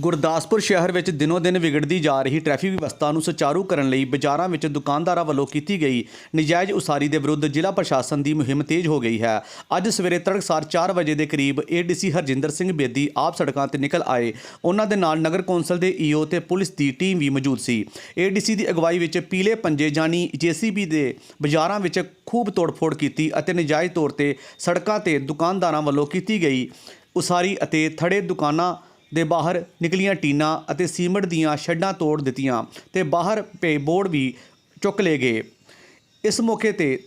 ਗੁਰਦਾਸਪੁਰ ਸ਼ਹਿਰ ਵਿੱਚ ਦਿਨੋ-ਦਿਨ ਵਿਗੜਦੀ ਜਾ ਰਹੀ ਟ੍ਰੈਫਿਕ ਵਿਵਸਥਾ ਨੂੰ ਸੁਚਾਰੂ ਕਰਨ ਲਈ ਬਾਜ਼ਾਰਾਂ ਵਿੱਚ ਦੁਕਾਨਦਾਰਾਂ ਵੱਲੋਂ ਕੀਤੀ ਗਈ ਨਜਾਇਜ਼ ਉਸਾਰੀ ਦੇ ਵਿਰੁੱਧ ਜ਼ਿਲ੍ਹਾ ਪ੍ਰਸ਼ਾਸਨ ਦੀ ਮੁਹਿੰਮ ਤੇਜ਼ ਹੋ ਗਈ ਹੈ। ਅੱਜ ਸਵੇਰੇ ਤੜਕਸਾਰ 4 ਵਜੇ ਦੇ ਕਰੀਬ ਏਡੀਸੀ ਹਰਜਿੰਦਰ ਸਿੰਘ ਬੇਦੀ ਆਪ ਸੜਕਾਂ ਤੇ ਨਿਕਲ ਆਏ। ਉਹਨਾਂ ਦੇ ਨਾਲ ਨਗਰ ਕੌਂਸਲ ਦੇ ਈਓ ਤੇ ਪੁਲਿਸ ਦੀ ਟੀਮ ਵੀ ਮੌਜੂਦ ਸੀ। ਏਡੀਸੀ ਦੀ ਅਗਵਾਈ ਵਿੱਚ ਪੀਲੇ ਪੰਜੇ ਜਾਨੀ ਜੀਸੀਬੀ ਦੇ ਬਾਜ਼ਾਰਾਂ ਵਿੱਚ ਖੂਬ ਤੋੜਫੋੜ ਕੀਤੀ ਅਤੇ ਨਜਾਇਜ਼ ਤੌਰ ਤੇ ਸੜਕਾਂ ਤੇ ਦੁਕਾਨਦਾਰਾਂ ਵੱਲੋਂ ਕੀਤੀ ਗਈ ਉਸਾਰੀ ਅਤੇ ਥੜੇ ਦੁਕਾਨਾਂ ਦੇ ਬਾਹਰ ਨਿਕਲੀਆਂ ਟੀਨਾਂ ਅਤੇ ਸੀਮਟ ਦੀਆਂ ਸ਼ੈੱਡਾਂ ਤੋੜ ਦਿੱਤੀਆਂ ਤੇ ਬਾਹਰ ਪੇ ਬੋਰਡ ਵੀ ਚੁੱਕ ਲਏ ਗਏ। ਇਸ ਮੌਕੇ ਤੇ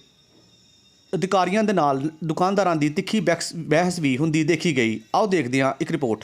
ਅਧਿਕਾਰੀਆਂ ਦੇ ਨਾਲ ਦੁਕਾਨਦਾਰਾਂ ਦੀ ਤਿੱਖੀ ਬੈਕਸ- ਬਹਿਸ ਵੀ ਹੁੰਦੀ ਦੇਖੀ ਗਈ। ਆਓ ਦੇਖਦੇ ਹਾਂ ਇੱਕ ਰਿਪੋਰਟ।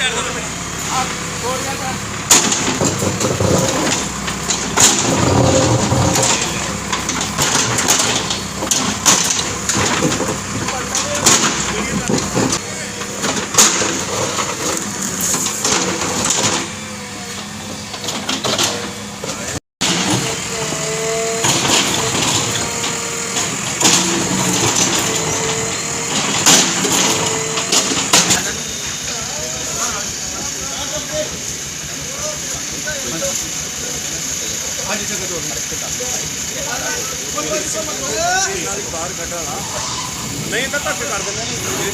ਸਾਈਡ ਤੋਂ ਆ ਗੋਰੀਆਂ ਦਾ ਨਹੀਂ ਤਾਂ ਧੱਕੇ ਕਰ ਦਿੰਦੇ ਇਹ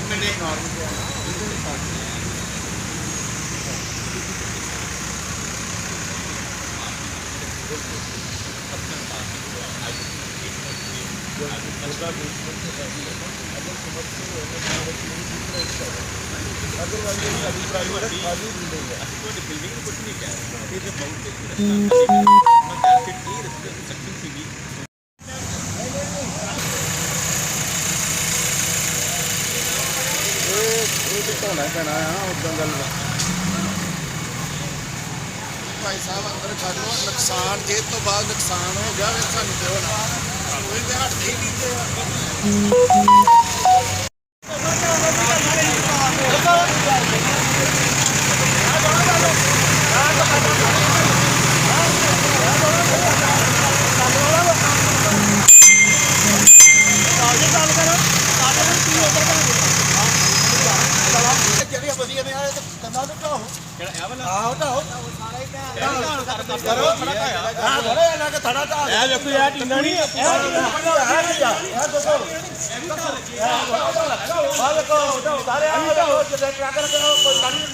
ਤੇ ਢੋਣਾ ਹੀ ਪੈਣਾ ਆ ਉਦਾਂ ਗੱਲ ਭਾਈ ਸਾਹਿਬ ਅੰਦਰ ਕਰ ਲਓ ਨੁਕਸਾਨ ਜੇ ਤੋਂ ਬਾਅਦ ਨੁਕਸਾਨ ਹੋ ਗਿਆ ਫਿਰ ਸਾਨੂੰ ਦਿਓ ਨਾ ਉਹ ਤੇ ਹਟਦੇ ਹੀ ਨਹੀਂ ਤੇ ਜਿਹੜੀਆਂ ਵਧੀਆ ਨੇ ਆਏ ਤੇ ਕੰਨਾਂ ਨੂੰ ਢਾਓ ਜਿਹੜਾ ਇਹ ਵਾਲਾ ਆਹੋ ਢਾਓ ਕਰੋ ਖੜਾ ਢਾਇਆ ਹਾਂ ਬੜੇ ਇਹਨਾਂ ਕੇ ਥੜਾ ਢਾ ਇਹ ਵੇਖੋ ਇਹ ਟੀਨਾ ਨਹੀਂ ਇਹ ਟੀਨਾ ਇਹ ਦੇਖੋ ਆਹ ਦੇਖੋ ਢਾਓ ਸਾਰੇ ਆ ਢਾਓ ਜਿਹੜੇ ਟਰੱਕ ਰੱਖੋ ਕੋਈ ਗਾੜੀ ਨਹੀਂ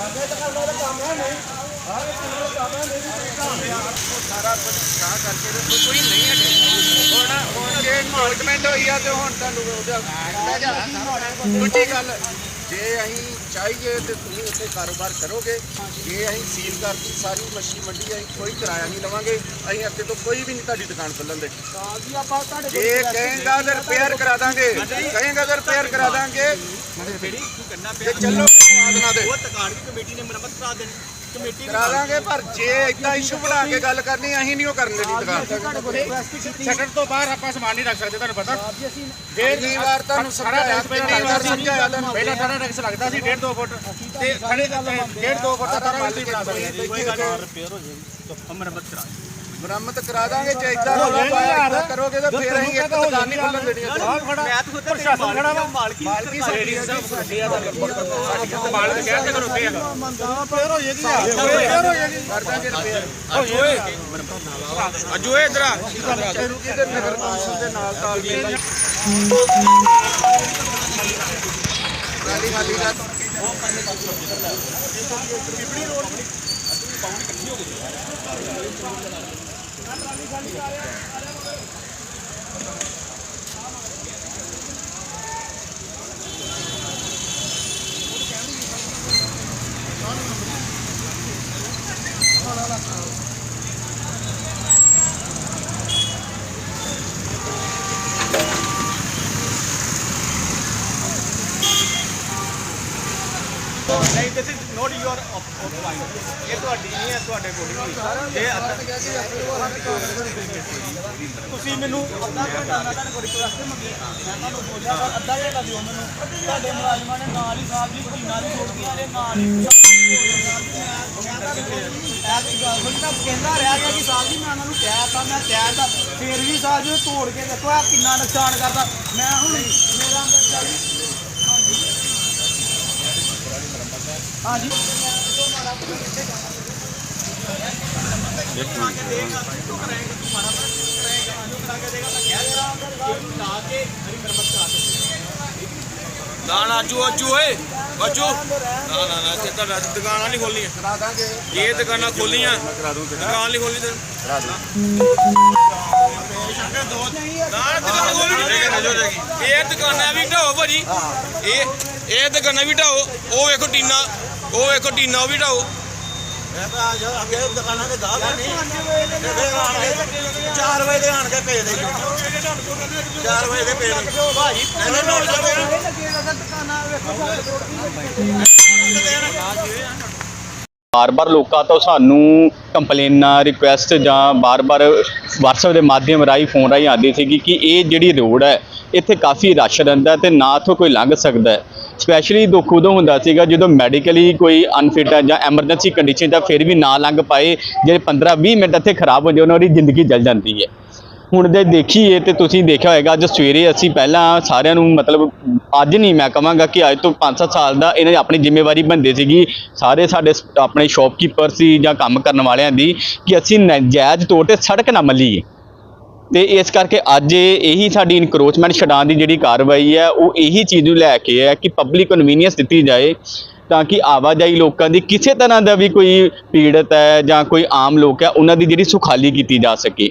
ਅੱਗੇ ਤਾਂ ਕਰਨਾ ਦਾ ਕੰਮ ਹੈ ਨਹੀਂ ਆਹ ਕਰਨਾ ਦਾ ਕੰਮ ਹੈ ਨਹੀਂ ਸਾਰਾ ਕੁਝ ਕਾ ਕਰਕੇ ਤੇ ਕੋਈ ਨਹੀਂ ਹੈ ਹੁਣ ਹੁਣ ਜੇ ਮਾਰਕਮੈਂਟ ਹੋਈ ਆ ਤੇ ਹੁਣ ਤੁਹਾਨੂੰ ਉਹਦਾ ਦੂਜੀ ਗੱਲ, ਜੇ ਅਸੀਂ ਚਾਹੀਏ ਤੇ ਤੁਸੀਂ ਉੱਥੇ ਕਾਰੋਬਾਰ ਕਰੋਗੇ। ਜੇ ਅਸੀਂ ਸੀਲ ਕਰਤੀ, ਸਾਰੀ ਮੱਛੀ ਮੰਡੀ ਅਸੀਂ ਕੋਈ ਕਿਰਾਇਆ ਨਹੀਂ ਲਵਾਂਗੇ। ਅਸੀਂ ਅੱਗੇ ਤੋਂ ਕੋਈ ਵੀ ਨਹੀਂ ਤੁਹਾਡੀ ਦੁਕਾਨ ਖੋਲਣ ਦੇ। ਜੇ ਕਹੇਗਾ ਤਾਂ ਰਿਪੇਅਰ ਕਰਾ ਦਾਂਗੇ, ਕਹੇਗਾ ਤਾਂ ਰਿਪੇਅਰ ਕਰਾ ਦਾਂਗੇ, ਤੇ ਚੱਲੋ। ਆਦਨਾ ਦੇ ਉਹ ਦੁਕਾਨ ਦੀ ਕਮੇਟੀ ਨੇ ਮੁਰੰਮਤ ਕਰਾ ਦੇਣੀ। ਕਮੇਟੀ ਕਰਾ ਪਰ ਜੇ ਇਦਾਂ ਇਸ਼ੂ ਬਣਾ ਕੇ ਗੱਲ ਕਰਨੀ ਅਸੀਂ ਨਹੀਂ ਉਹ ਕਰਨ ਦੇਣੀ ਦੁਕਾਨ। ਸ਼ਟਰ ਤੋਂ ਬਾਹਰ ਆਪਾਂ ਸਮਾਨ ਨਹੀਂ ਰੱਖ ਸਕਦੇ ਤੁਹਾਨੂੰ ਪਤਾ। ਜੀ ਵਾਰ ਤੁਹਾਨੂੰ ਸਮਝਾਇਆ ਕਿੰਨੀ ਵਾਰ ਸਮਝਾਇਆ ਤੁਹਾਨੂੰ। ਪਹਿਲਾਂ ਸਾਡਾ ਟੈਕਸ ਲੱਗਦਾ ਸੀ 1.5 2 ਫੁੱਟ। ਤੇ ਖੜੇ 1.5 2 ਫੁੱਟ ਦਾ ਵੀ ਬਣਾ ਸਕਦੇ ਕੋਈ ਗੱਲ ਨਹੀਂ। ਰਿਪੇਅਰ ਹੋ ਜਾਏਗੀ। ਮੁਰੰਮਤ ਕਰਾ ਮੁਰੰਮਤ ਕਰਾ ਦਾਂਗੇ ਜੇ ਇਦਾਂ ਰੌਲਾ ਪਾਇਆ ਏਦਾਂ ਕਰੋਗੇ ਤਾਂ ਫਿਰ ਅਸੀਂ ਇੱਕ ਦੁਕਾਨ ਨਹੀਂ ਖੋਲਣ ਦੇਣੀ। ਮੈਂ ਤਾਂ ਖੁਦ ਪ੍ਰਸ਼ਾਸਨ ਖੜਾ ਵਾ ਮਾਲਕੀ ਮਾਲਕੀ ਸਾਡੀ ਹੈ ਸਾਡੀ ਆ ਮਾਲਕ ਕਹਿ ਤੇ ਕਰੋਗੇ ਕਰ ਦਾਂਗੇ ਰਿਪੇਅਰ ਅਜੋ ਇਧਰ ਆ ਰੁਕੀ ਤੇ ਨਗਰ ਕੌਂਸਲ ਦੇ ਨਾਲ ਤਾਲਮੇਲ ਨਾਲ ਖਾਲੀ ਖਾਲੀ ਦਾ ਨਹੀਂ this is not your offline ਇਹ ਤੁਹਾਡੀ ਨਹੀਂ ਹੈ ਤੁਹਾਡੇ ਕੋਲ ਨਹੀਂ ਇਹ ਤੁਸੀਂ ਮੈਨੂੰ ਅੱਧਾ ਘੰਟਾ ਮੈਂ ਤੁਹਾਡੇ ਕੋਲ ਰਿਕੁਐਸਟ ਮੰਗੀ ਮੈਂ ਤੁਹਾਨੂੰ ਬੋਲਿਆ ਵਾ, ਅੱਧਾ ਘੰਟਾ ਦਿਓ ਮੈਨੂੰ। ਤੁਹਾਡੇ ਮੁਲਾਜ਼ਮਾਂ ਨੇ ਨਾਲ ਹੀ ਸਾਹਿਬ ਜੀ ਕੋਈ ਨਾਲ ਹੀ ਛੋੜੀਆਂ ਨੇ ਨਾਲ ਹੀ ਐਸੀ ਗੱਲ ਹੋਈ ਤਾਂ ਕਹਿੰਦਾ ਰਿਹਾ ਗਿਆ ਕਿ ਸਾਹਿਬ ਜੀ ਮੈਂ ਉਹਨਾਂ ਨੂੰ ਕਹਿ ਤਾ ਮੈਂ ਕਹਿ ਤਾ ਫਿਰ ਵੀ ਸਾਹਿਬ ਜੀ ਉਹ ਤੋੜ ਕੇ ਦੇਖੋ ਆ ਕਿੰਨਾ ਨੁਕਸਾਨ ਕਰਦਾ। ਮੈਂ ਹੁਣ ਮੇਰਾ ਅੰਦਰ ਚੱਲ ਹਾਂਜੀ ਨਾ ਨਾ ਅਜੂ ਅਜੂ ਓਏ ਅਜੂ ਨਾ ਨਾ ਨਾ ਸਿੱਧਾ ਮੈਂ ਦੁਕਾਨਾਂ ਨਹੀਂ ਖੋਲੀਆਂ ਕਰਾ ਦਾਂਗੇ ਇਹ ਦੁਕਾਨਾਂ ਖੋਲੀਆਂ ਦੁਕਾਨ ਨਹੀਂ ਖੋਲੀ ਤੇ ਨਾ ਦੁਕਾਨ ਖੋਲੀ ਨਹੀਂ ਇਹ ਦੁਕਾਨਾਂ ਵੀ ਢਾਓ ਭਾਜੀ ਇਹ ਇਹ ਦੁਕਾਨਾਂ ਵੀ ਢਾਓ ਉਹ ਵੇਖੋ ਟੀਨਾ ਉਹ ਵੇਖੋ ਟੀਨਾ ਉਹ ਵੀ ਢਾਓ। ਬਾਰ-ਬਾਰ ਲੋਕਾਂ ਤੋਂ ਸਾਨੂੰ ਕੰਪਲੇਨਾਂ ਰਿਕੁਐਸਟ ਜਾਂ ਬਾਰ-ਬਾਰ WhatsApp ਦੇ ਮਾਧਿਅਮ ਰਾਹੀਂ ਫੋਨ ਰਾਹੀਂ ਆਉਂਦੀ ਸੀਗੀ ਕਿ ਇਹ ਜਿਹੜੀ ਰੋਡ ਹੈ ਇੱਥੇ ਕਾਫੀ ਰਸ਼ ਰਹਿੰਦਾ ਤੇ ਨਾ ਇੱਥੋਂ ਕੋਈ ਲੰਘ ਸਕਦਾ ਹੈ। ਸਪੈਸ਼ਲੀ ਦੁੱਖ ਉਦੋਂ ਹੁੰਦਾ ਸੀਗਾ ਜਦੋਂ ਮੈਡੀਕਲੀ ਕੋਈ ਅਨਫਿਟ ਹੈ ਜਾਂ ਐਮਰਜੈਂਸੀ ਕੰਡੀਸ਼ਨ ਤਾਂ ਫਿਰ ਵੀ ਨਾ ਲੰਘ ਪਾਏ ਜਿਹੜੇ 15-20 ਮਿੰਟ ਇੱਥੇ ਖਰਾਬ ਹੁੰਦੇ ਉਹਨਾਂ ਦੀ ਜ਼ਿੰਦਗੀ ਜਲ ਜਾਂਦੀ ਹੈ। ਹੁਣ ਜੇ ਦੇਖੀਏ ਤੇ ਤੁਸੀਂ ਦੇਖਿਆ ਹੋਏਗਾ, ਅੱਜ ਸਵੇਰੇ ਅਸੀਂ ਪਹਿਲਾਂ ਸਾਰਿਆਂ ਨੂੰ ਮਤਲਬ ਅੱਜ ਨਹੀਂ ਮੈਂ ਕਹਾਂਗਾ ਕਿ ਅੱਜ ਤੋਂ 5-7 ਸਾਲ ਦਾ ਇਹਨਾਂ ਦੀ ਆਪਣੀ ਜ਼ਿੰਮੇਵਾਰੀ ਬੰਦੇ ਸੀਗੀ। ਸਾਰੇ ਸਾਡੇ ਸ- ਆਪਣੇ ਸ਼ਾਪਕੀਪਰ ਸੀ ਜਾਂ ਕੰਮ ਕਰਨ ਵਾਲਿਆਂ ਦੀ ਕਿ ਅਸੀਂ ਨਜਾਇਜ਼ ਤੌਰ ਤੇ ਸੜਕ ਨਾ ਮੱਲੀਏ। ਤੇ ਇਸ ਕਰਕੇ ਅੱਜ ਇਹੀ ਸਾਡੀ ਇਨਕਰੋਚਮੈਂਟ ਛਡਾਉਣ ਦੀ ਜਿਹੜੀ ਕਾਰਵਾਈ ਹੈ, ਉਹ ਇਹੀ ਚੀਜ਼ ਨੂੰ ਲੈ ਕੇ ਹੈ ਕਿ ਪਬਲਿਕ ਕਨਵੀਨੀਅੰਸ ਦਿੱਤੀ ਜਾਏ ਤਾਂ ਕਿ ਆਵਾਜਾਈ ਲੋਕਾਂ ਦੀ ਕਿਸੇ ਤਰ੍ਹਾਂ ਦਾ ਵੀ ਕੋਈ ਪੀੜਤ ਹੈ ਜਾਂ ਕੋਈ ਆਮ ਲੋਕ ਹੈ, ਉਹਨਾਂ ਦੀ ਜਿਹੜੀ ਸੁਖਾਲੀ ਕੀਤੀ ਜਾ ਸਕੇ।